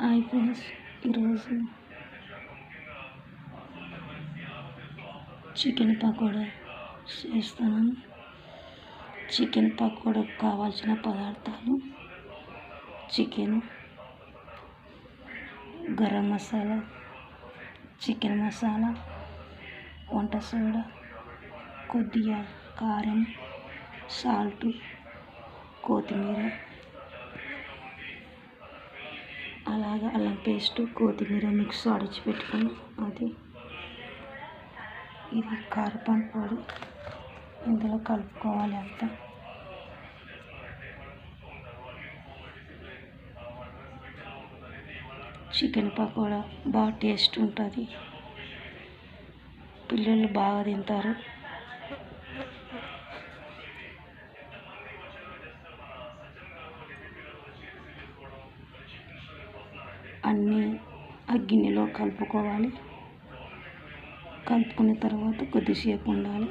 Hi friends ఈరోజు chicken pakoda చేస్తున్నాను chicken పకోడాకు కావాల్సిన పదార్థాలు చికెన్ గరం మసాలా చికెన్ మసాలా వంట సోడా కొద్దిగా కారం సాల్ట్ కొత్తిమీర అలాగే అల్లం పేస్ట్ కొత్తిమీర మిక్స్ అడిచి పెట్టుకుని అది ఇది కారపొడి పొడి ఇందులో కలుపుకోవాలి అంతా. చికెన్ పకోడా బాగా టేస్ట్ ఉంటుంది. పిల్లలు బాగా తింటారు. అన్నీ ఆ గిన్నెలో కలుపుకోవాలి. కలుపుకున్న తర్వాత కొద్దిసేపు ఉండాలి.